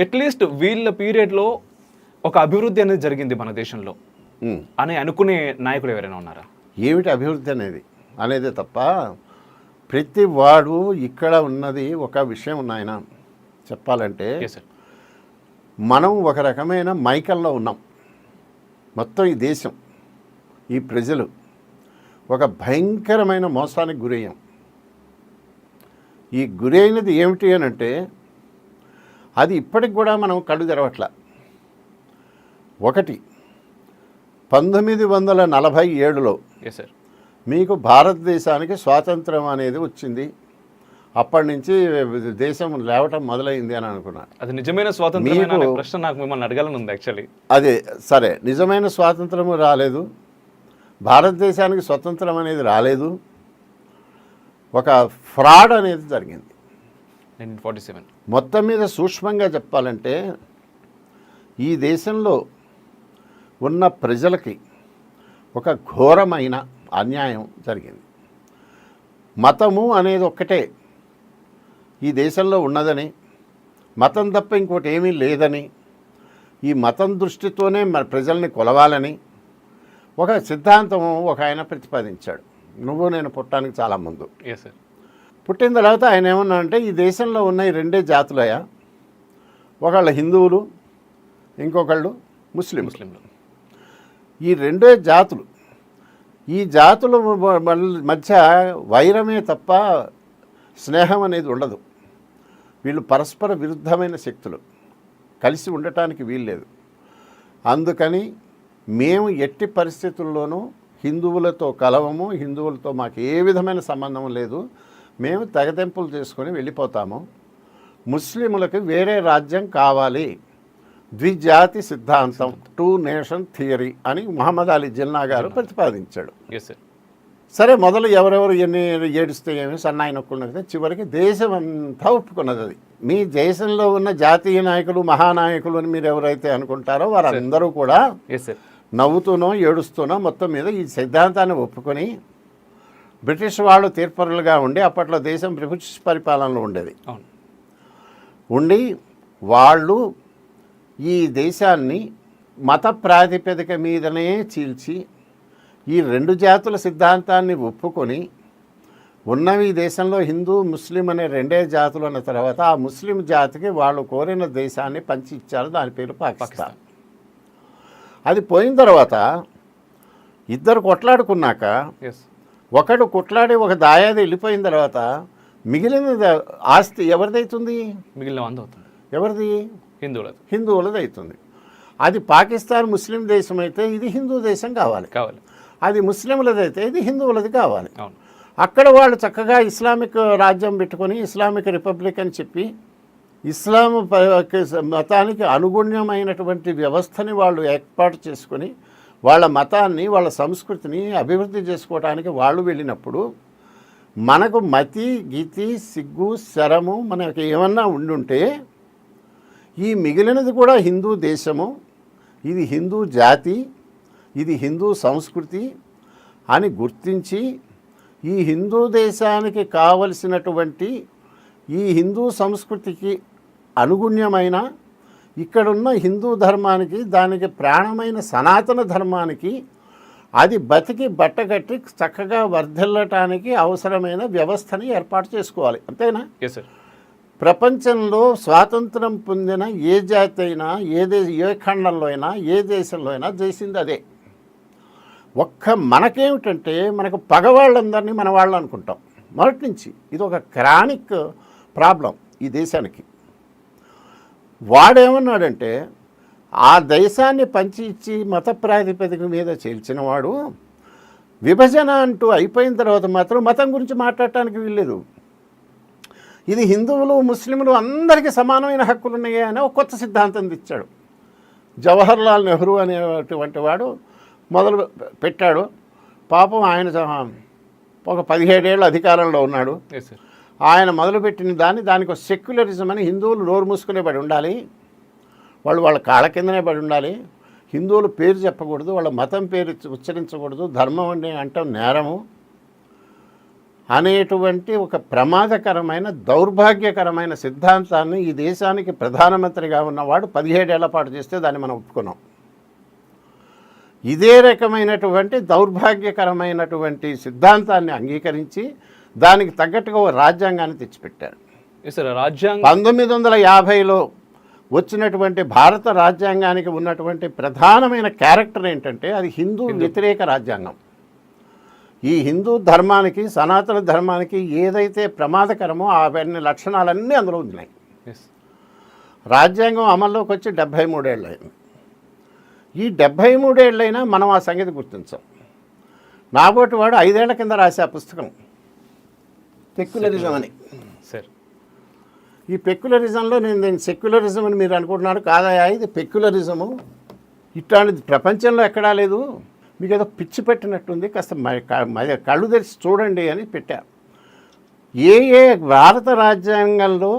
At least వీళ్ళ పీరియడ్లో ఒక అభివృద్ధి అనేది జరిగింది మన దేశంలో. ఉమ్. అని అనుకునే నాయకులు ఎవరైనా ఉన్నారా? ఏమిటి అభివృద్ధి అనేది? అనేది తప్ప ప్రతి వాడు ఇక్కడ ఉన్నది ఒక విషయం నాయన. చెప్పాలంటే మనం ఒక రకమైన మైకల్లో ఉన్నాం. మొత్తం ఈ దేశం ఈ ప్రజలు ఒక భయంకరమైన మోసానికి గురయ్యాం. ఈ గురైనది ఏమిటి అని అంటే అది ఇప్పటికి కూడా మనం కళ్ళు తెరవట్ల. ఒకటి పంతొమ్మిది వందల నలభై ఏడులో మీకు భారతదేశానికి స్వాతంత్రం అనేది వచ్చింది. అప్పటి నుంచి దేశం లేవటం మొదలైంది అని అనుకున్నాను అది నిజమైన స్వాతంత్రం ప్రశ్న నాకు మిమ్మల్ని అడగాలని ఉంది యాక్చువల్లీ అదే సరే నిజమైన స్వాతంత్రము రాలేదు. భారతదేశానికి స్వతంత్రం అనేది రాలేదు. ఒక ఫ్రాడ్ అనేది జరిగింది. Nineteen forty seven. మొత్తం మీద సూక్ష్మంగా చెప్పాలంటే ఈ దేశంలో ఉన్న ప్రజలకి ఒక ఘోరమైన అన్యాయం జరిగింది. మతము అనేది ఒక్కటే ఈ దేశంలో ఉన్నదని మతం తప్ప ఇంకోటి ఏమీ లేదని ఈ మతం దృష్టితోనే మన ప్రజల్ని కొలవాలని ఒక సిద్ధాంతం ఒక ఆయన ప్రతిపాదించాడు. నువ్వు నేను పుట్టడానికి చాలా ముందు. ఎస్ సార్ పుట్టిన తర్వాత ఆయన ఏమన్నా అంటే ఈ దేశంలో ఉన్న ఈ రెండే జాతులయ్యా ఒకళ్ళు హిందువులు ఇంకొకళ్ళు ముస్లిం ముస్లింలు. ఈ రెండే జాతులు. ఈ జాతుల మధ్య వైరమే తప్ప స్నేహం అనేది ఉండదు. వీళ్ళు పరస్పర విరుద్ధమైన శక్తులు. కలిసి ఉండటానికి వీల్లేదు అందుకని మేము ఎట్టి పరిస్థితుల్లోనూ హిందువులతో కలవము హిందువులతో మాకు ఏ విధమైన సంబంధం లేదు. మేము తెగతెంపులు చేసుకొని వెళ్ళిపోతాము. ముస్లిములకు వేరే రాజ్యం కావాలి. ద్విజాతి సిద్ధాంతం టూ నేషన్ థియరీ అని మహమ్మద్ అలీ జిన్నా గారు ప్రతిపాదించాడు. సార్ మొదలు ఎవరెవరు ఎన్ని ఏడుస్తే ఏమి? సన్నాయి నొక్కున్నది చివరికి దేశం అంతా ఒప్పుకున్నది అది. మీ దేశంలో ఉన్న జాతీయ నాయకులు మహానాయకులు అని మీరు ఎవరైతే అనుకుంటారో వారందరూ కూడా నవ్వుతూనో ఏడుస్తూనో మొత్తం మీద ఈ సిద్ధాంతాన్ని ఒప్పుకొని బ్రిటిష్ వాళ్ళు తీర్పరులుగా ఉండి అప్పట్లో దేశం బ్రిటిష్ పరిపాలనలో ఉండేది. ఉండి వాళ్ళు ఈ దేశాన్ని మత ప్రాతిపదిక మీదనే చీల్చి ఈ రెండు జాతుల సిద్ధాంతాన్ని ఒప్పుకొని ఉన్నవి ఈ దేశంలో హిందూ ముస్లిం అనే రెండే జాతులు అన్న తర్వాత ఆ ముస్లిం జాతికి వాళ్ళు కోరిన దేశాన్ని పంచి ఇచ్చారు. దాని పేరు పాకిస్తాన్. పాకిస్తాన్. అది పోయిన తర్వాత ఇద్దరు కొట్లాడుకున్నాక ఎస్ ఒకడు కొట్లాడి ఒక దాయాది వెళ్ళిపోయిన తర్వాత మిగిలిన ఆస్తి ఎవరిదైతుంది? మిగిలిన వంద అవుతుంది. ఎవరిది? హిందువులది. హిందువులది అవుతుంది అది పాకిస్తాన్ ముస్లిం దేశం అయితే ఇది హిందూ దేశం కావాలి. కావాలి. అది ముస్లింలది అయితే ఇది హిందువులది కావాలి. అవును. అక్కడ వాళ్ళు చక్కగా ఇస్లామిక్ రాజ్యం పెట్టుకొని ఇస్లామిక్ రిపబ్లిక్ అని చెప్పి ఇస్లాం మతానికి అనుగుణ్యమైనటువంటి వ్యవస్థని వాళ్ళు ఏర్పాటు చేసుకొని వాళ్ళ మతాన్ని వాళ్ళ సంస్కృతిని అభివృద్ధి చేసుకోవడానికి వాళ్ళు వెళ్ళినప్పుడు మనకు మతి గీతి సిగ్గు శరము మనకి ఏమన్నా ఉండుంటే ఈ మిగిలినది కూడా హిందూ దేశము ఇది హిందూ జాతి ఇది హిందూ సంస్కృతి అని గుర్తించి ఈ హిందూ దేశానికి కావలసినటువంటి ఈ హిందూ సంస్కృతికి అనుగుణ్యమైన ఇక్కడున్న హిందూ ధర్మానికి దానికి ప్రాణమైన సనాతన ధర్మానికి అది బతికి బట్టగట్టి చక్కగా వర్ధిల్లటానికి అవసరమైన వ్యవస్థని ఏర్పాటు చేసుకోవాలి. అంతేనా? ప్రపంచంలో స్వాతంత్రం పొందిన ఏ జాతి అయినా ఏ దే ఏ ఖండంలో అయినా ఏ దేశంలో అయినా చేసింది అదే. ఒక్క మనకేమిటంటే మనకు పగవాళ్ళందరినీ మన వాళ్ళు అనుకుంటాం. మొదటి నుంచి ఇది ఒక క్రానిక్ ప్రాబ్లం ఈ దేశానికి. వాడేమన్నాడంటే ఆ దేశాన్ని పంచి ఇచ్చి మత ప్రాతిపదిక మీద చేల్చినవాడు విభజన అంటూ అయిపోయిన తర్వాత మాత్రం మతం గురించి మాట్లాడటానికి వీల్లేదు. ఇది హిందువులు ముస్లింలు అందరికీ సమానమైన హక్కులు ఉన్నాయి అని ఒక కొత్త సిద్ధాంతం తెచ్చాడు. జవహర్లాల్ నెహ్రూ అనేటువంటి వాడు మొదలు పెట్టాడు. పాపం ఆయన ఒక పదిహేడేళ్ళు అధికారంలో ఉన్నాడు. సార్ ఆయన మొదలుపెట్టిన దాన్ని దానికి సెక్యులరిజం అని హిందువులు నోరు మూసుకునే పడి ఉండాలి. వాళ్ళు వాళ్ళ కాళ్ళ కిందనే పడి ఉండాలి. హిందువులు పేరు చెప్పకూడదు వాళ్ళ మతం పేరు ఉచ్చరించకూడదు ధర్మం అనే అంటాం నేరము. అనేటువంటి ఒక ప్రమాదకరమైన దౌర్భాగ్యకరమైన సిద్ధాంతాన్ని ఈ దేశానికి ప్రధానమంత్రిగా ఉన్నవాడు పదిహేడేళ్ళ పాటు చేస్తే దాన్ని మనం ఒప్పుకున్నాం. ఇదే రకమైనటువంటి దౌర్భాగ్యకరమైనటువంటి సిద్ధాంతాన్ని అంగీకరించి దానికి తగ్గట్టుగా ఓ రాజ్యాంగాన్ని తెచ్చిపెట్టారు. రాజ్యాంగ పంతొమ్మిది వందల యాభైలో వచ్చినటువంటి భారత రాజ్యాంగానికి ఉన్నటువంటి ప్రధానమైన క్యారెక్టర్ ఏంటంటే అది హిందూ వ్యతిరేక రాజ్యాంగం. ఈ హిందూ ధర్మానికి సనాతన ధర్మానికి ఏదైతే ప్రమాదకరమో అవన్నీ లక్షణాలన్నీ అందులో ఉన్నాయి రాజ్యాంగం అమల్లోకి వచ్చి డెబ్భై మూడేళ్ళు అయింది ఈ డెబ్భై మూడేళ్ళైనా మనం ఆ సంగతి గుర్తించాం. నాబోటి వాడు ఐదేళ్ళ కింద రాసే ఆ పుస్తకం. సెక్యులరిజం అని. సార్ ఈ పెక్యులరిజంలో నేను నేను సెక్యులరిజం అని మీరు అనుకుంటున్నారు కాదయా ఇది పెక్యులరిజము ఇట్లాంటిది ప్రపంచంలో ఎక్కడా లేదు. మీకు ఏదో పిచ్చి పెట్టినట్టుంది కాస్త కళ్ళు తెరిచి చూడండి అని పెట్టా. ఏ ఏ భారత రాజ్యాంగంలో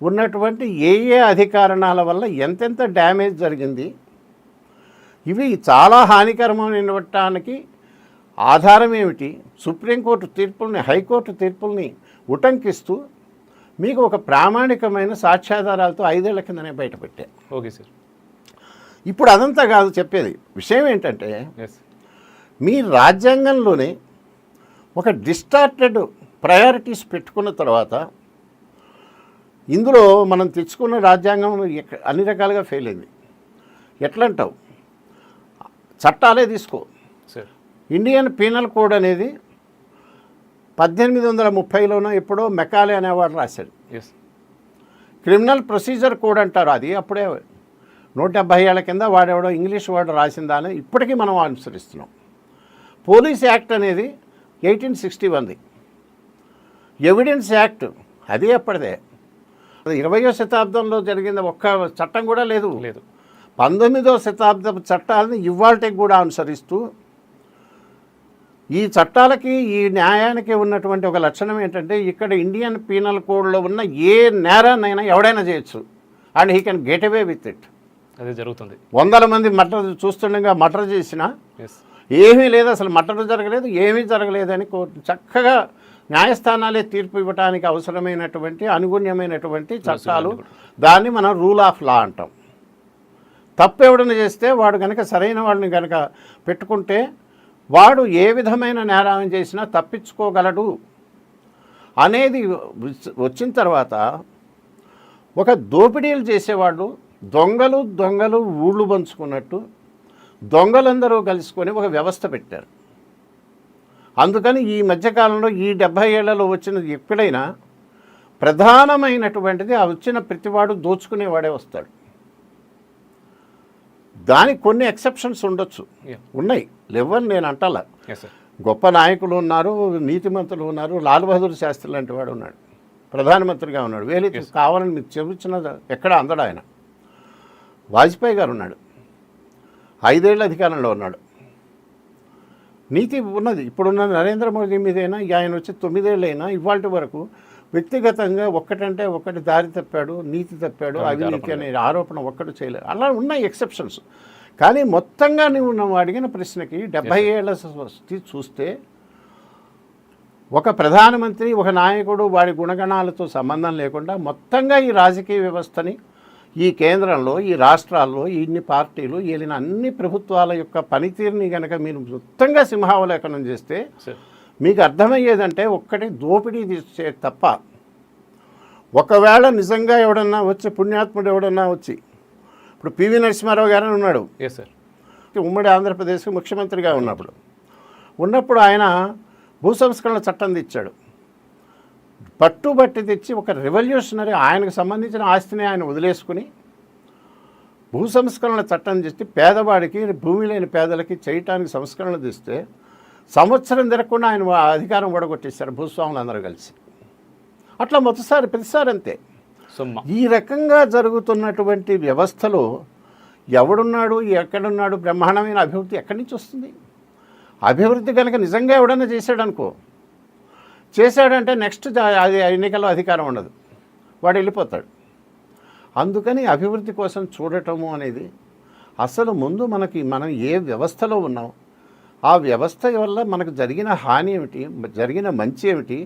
ఉన్నటువంటి ఏ ఏ అధికారణాల వల్ల ఎంతెంత డ్యామేజ్ జరిగింది ఇవి చాలా హానికరమైనటానికి ఆధారం ఏమిటి? సుప్రీంకోర్టు తీర్పుల్ని హైకోర్టు తీర్పుల్ని ఉటంకిస్తూ మీకు ఒక ప్రామాణికమైన సాక్ష్యాధారాలతో ఐదేళ్ళ కిందనే బయటపెట్టా. Okay sir. ఇప్పుడు అదంతా కాదు చెప్పేది. విషయం ఏంటంటే మీ రాజ్యాంగంలోనే ఒక డిస్టార్టెడ్ ప్రయారిటీస్ పెట్టుకున్న తర్వాత ఇందులో మనం తెచ్చుకున్న రాజ్యాంగం అన్ని రకాలుగా ఫెయిల్ అయింది. ఎట్లా అంటావు చట్టాలే తీసుకో. ఇండియన్ పీనల్ కోడ్ అనేది పద్దెనిమిది వందల ముప్పైలోనో ఎప్పుడో మెకాలే అనేవాడు రాశాడు. ఎస్ క్రిమినల్ ప్రొసీజర్ కోడ్ అంటారు అది. అప్పుడే నూట డెబ్భై ఏళ్ళ కింద వాడెవడో ఇంగ్లీష్ వర్డ్ రాసిందాని ఇప్పటికీ మనం అనుసరిస్తున్నాం. పోలీస్ యాక్ట్ అనేది ఎయిటీన్ సిక్స్టీ వన్ది. ఎవిడెన్స్ యాక్ట్ అది అప్పటిదే. ఇరవయో శతాబ్దంలో జరిగిన ఒక్క చట్టం కూడా లేదు. లేదు. పంతొమ్మిదో శతాబ్దపు చట్టాలను ఇవాళకి కూడా అనుసరిస్తూ ఈ చట్టాలకి ఈ న్యాయానికి ఉన్నటువంటి ఒక లక్షణం ఏంటంటే ఇక్కడ ఇండియన్ పీనల్ కోడ్లో ఉన్న ఏ నేరాన్నైనా ఎవడైనా చేయొచ్చు. And he can get away with it. అదే జరుగుతుంది. వందల మంది మటర్ చూస్తుండగా మటర్ చేసినా ఏమీ లేదు అసలు మటర్ జరగలేదు ఏమీ జరగలేదని కోర్టు చక్కగా న్యాయస్థానాలే తీర్పు ఇవ్వడానికి అవసరమైనటువంటి అనుగుణ్యమైనటువంటి చట్టాలు దాన్ని మనం రూల్ ఆఫ్ లా అంటాం. తప్పు ఎవడన చేస్తే వాడు కనుక సరైన వాడిని కనుక పెట్టుకుంటే వాడు ఏ విధమైన నేరం చేసినా తప్పించుకోగలడు. అనేది వచ్చిన తర్వాత ఒక దోపిడీలు చేసేవాళ్ళు దొంగలు దొంగలు ఊళ్ళు పంచుకున్నట్టు దొంగలందరూ కలుసుకొని ఒక వ్యవస్థ పెట్టారు. అందుకని ఈ మధ్యకాలంలో ఈ డెబ్భై ఏళ్ళలో వచ్చిన ఎప్పుడైనా ప్రధానమైనటువంటిది ఆ వచ్చిన ప్రతివాడు దోచుకునేవాడే వస్తాడు. దానికి కొన్ని ఎక్సెప్షన్స్ ఉండొచ్చు. ఉన్నాయి. లేవని నేను అంటాల. గొప్ప నాయకులు ఉన్నారు నీతిమంతులు ఉన్నారు లాల్ బహదూర్ శాస్త్రి లాంటి వాడు ఉన్నాడు. ప్రధానమంత్రిగా ఉన్నాడు. వేలి కావాలని మీకు చెబుతున్న ఎక్కడ అందడు ఆయన? వాజ్పేయి గారు ఉన్నాడు. ఐదేళ్ళ అధికారంలో ఉన్నాడు. నీతి ఉన్నది. ఇప్పుడున్న నరేంద్ర మోదీ మీదైనా ఆయన వచ్చి తొమ్మిదేళ్ళైనా ఇవాళ వరకు వ్యక్తిగతంగా ఒక్కటంటే ఒకటి దారి తప్పాడు నీతి తప్పాడు అవినీతి అనే ఆరోపణ ఒక్కటి చేయలేదు. అలా ఉన్నాయి ఎక్సెప్షన్స్. కానీ మొత్తంగా నువ్వు నువ్వు అడిగిన ప్రశ్నకి డెబ్బై ఏళ్ళ స్థితి చూస్తే ఒక ప్రధానమంత్రి ఒక నాయకుడు వాడి గుణగణాలతో సంబంధం లేకుండా మొత్తంగా ఈ రాజకీయ వ్యవస్థని ఈ కేంద్రంలో ఈ రాష్ట్రాల్లో ఇన్ని పార్టీలు ఏలిన అన్ని ప్రభుత్వాల యొక్క పనితీరుని కనుక మీరు మొత్తంగా సింహావలేఖనం చేస్తే మీకు అర్థమయ్యేదంటే ఒక్కటి దోపిడీ తీసే తప్ప ఒకవేళ నిజంగా ఎవడన్నా వచ్చి పుణ్యాత్ముడు ఎవడన్నా వచ్చి ఇప్పుడు పివి నరసింహారావు గారు ఉన్నాడు. ఎస్ సార్ ఉమ్మడి ఆంధ్రప్రదేశ్కి ముఖ్యమంత్రిగా ఉన్నప్పుడు. ఉన్నప్పుడు ఆయన భూ సంస్కరణ చట్టం తెచ్చాడు. పట్టుబట్టి తెచ్చి ఒక రెవల్యూషనరీ ఆయనకు సంబంధించిన ఆస్తిని ఆయన వదిలేసుకుని భూ సంస్కరణ చట్టం చేసి పేదవాడికి భూమి లేని పేదలకి చేయటానికి సంస్కరణ తెస్తే సంవత్సరం తిరగకుండా ఆయన అధికారం ఓడగొట్టేశారు భూస్వాములు అందరూ కలిసి. అట్లా మొదటిసారి ప్రతిసారి అంతే. ఈ రకంగా జరుగుతున్నటువంటి వ్యవస్థలో ఎవడున్నాడు ఎక్కడున్నాడు బ్రహ్మాండమైన అభివృద్ధి ఎక్కడి నుంచి వస్తుంది? అభివృద్ధి కనుక నిజంగా ఎవడన్నా చేశాడనుకో చేశాడంటే నెక్స్ట్ అది ఎన్నికల్లో అధికారం ఉండదు. వాడు వెళ్ళిపోతాడు. అందుకని అభివృద్ధి కోసం చూడటము అనేది అసలు ముందు మనకి మనం ఏ వ్యవస్థలో ఉన్నాం ఆ వ్యవస్థ వల్ల మనకు జరిగిన హాని ఏమిటి జరిగిన మంచి ఏమిటి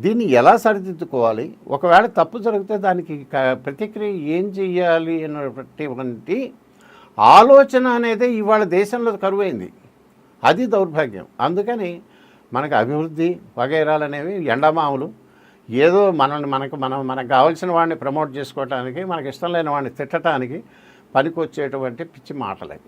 దీన్ని ఎలా సరిదిద్దుకోవాలి ఒకవేళ తప్పు జరిగితే దానికి ప్రతిక్రియ ఏం చేయాలి అనేటువంటి ఆలోచన అనేది ఇవాళ దేశంలో కరువైంది. అది దౌర్భాగ్యం. అందుకని మనకు అభివృద్ధి వగైరాలు అనేవి ఎండమాములు. ఏదో మనల్ని మనకు మనం మనకు కావాల్సిన వాడిని ప్రమోట్ చేసుకోవటానికి మనకి ఇష్టం లేని వాడిని తిట్టడానికి పనికొచ్చేటువంటి పిచ్చి మాటలే.